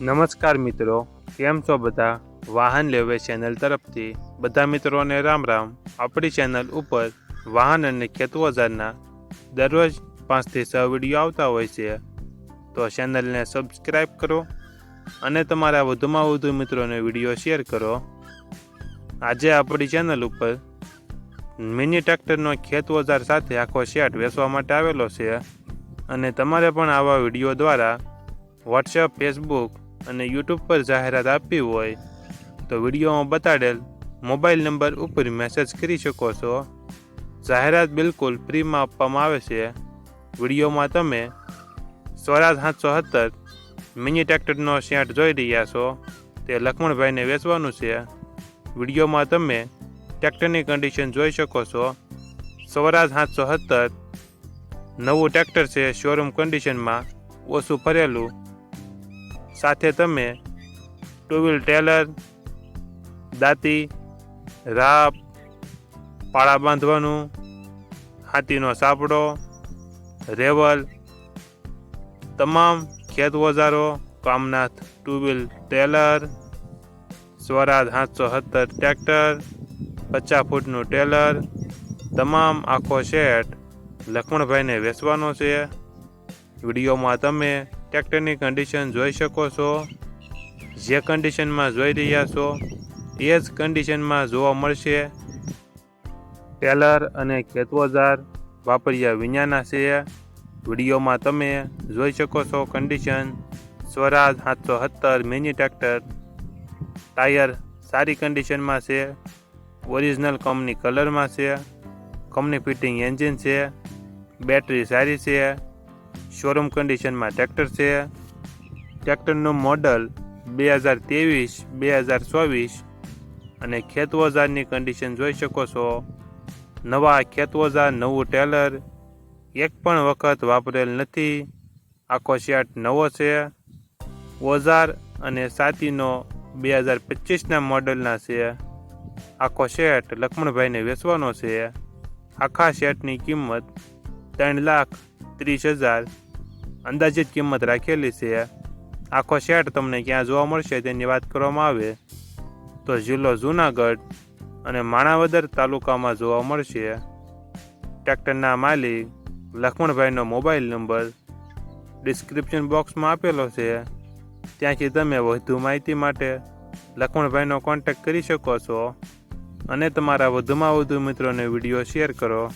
નમસ્કાર મિત્રો, કેમ છો બધા? વાહન લેવે ચેનલ તરફથી બધા મિત્રોને રામ રામ. આપણી ચેનલ ઉપર વાહન અને ખેત ઓજારના દરરોજ પાંચથી છ વીડિયો આવતા હોય છે. તો ચેનલને સબસ્ક્રાઈબ કરો અને તમારા વધુમાં વધુ મિત્રોને વીડિયો શેર કરો. આજે આપણી ચેનલ ઉપર મિની ટ્રેક્ટરનો ખેત ઓજાર સાથે આખો સેટ વેચવા માટે આવેલો છે. અને તમારે પણ આવા વીડિયો દ્વારા વોટ્સએપ, ફેસબુક અને યુટ્યુબ પર જાહેરાત આપવી હોય, તો વિડીયોમાં બતાડેલ મોબાઈલ નંબર ઉપર મેસેજ કરી શકો છો. જાહેરાત બિલકુલ ફ્રીમાં આપવામાં આવે છે. વિડીયોમાં તમે સ્વરાજ સાતસો સત્તર, મિની ટ્રેક્ટરનો શેટ જોઈ રહ્યા છો. તે લક્ષ્મણભાઈને વેચવાનું છે. વિડીયોમાં તમે ટ્રેક્ટરની કન્ડિશન જોઈ શકો છો. સ્વરાજ સાતસો સત્તર, નવું ટ્રેક્ટર છે શોરૂમ કન્ડિશનમાં ઓછું ફરેલું સાથે તમે ટુ વ્હીલ ટેલર દાંતી, રાપ, પાળા બાંધવાનું, હાથીનો સાપડો, રેવલ, તમામ ખેત ઓજારો, Kamnath two wheel trailer Swaraj સાતસો સત્તર ટ્રેક્ટર પચાસ ફૂટનું ટેલર તમામ આખો સેટ લક્ષ્મણભાઈને વેચવાનો છે. વિડીયોમાં તમે ટ્રેક્ટરની કન્ડિશન જોઈ શકો છો. જે કન્ડિશનમાં જોઈ રહ્યા છો, એ જ કન્ડિશનમાં જોવા મળશે. ટેલર અને ખેતવોજાર વાપર્યા વિનાના છે. વિડીયોમાં તમે જોઈ શકો છો કન્ડિશન સ્વરાજ સાતસો સત્તર મિની ટ્રેક્ટર. ટાયર સારી કન્ડિશનમાં છે. ઓરિજિનલ કંપની કલરમાં છે. કંપની ફિટિંગ એન્જિન છે. બેટરી સારી છે. શોરૂમ કન્ડિશનમાં ટ્રેક્ટર છે. ટ્રેક્ટરનું મોડલ બે હજાર ત્રેવીસ, બે હજાર ચોવીસ અને ખેત કન્ડિશન જોઈ શકો છો. નવા ખેત નવું ટેલર એક પણ વખત વાપરેલ નથી. આખો શેટ નવો છે. ઓઝાર અને સાતીનો બે હજાર પચીસના મોડલના છે. આખો શેટ લક્ષ્મણભાઈને વેચવાનો છે. આખા શેટની કિંમત ત્રણ લાખ ત્રીસ હજાર અંદાજિત કિંમત રાખેલી છે. આખો સેટ તમને ક્યાં જોવા મળશે તેની વાત કરવામાં આવે. તો જિલ્લો જુનાગઢ અને માણાવદર તાલુકામાં જોવા મળશે. ટ્રેક્ટરના માલિક લખમણભાઈનો મોબાઈલ નંબર ડિસ્ક્રિપ્શન બોક્સમાં આપેલો છે. ત્યાંથી તમે વધુ માહિતી માટે લખમણભાઈનો કોન્ટેક્ટ કરી શકો છો. અને તમારા વધુમાં વધુ મિત્રોને વીડિયો શેર કરો.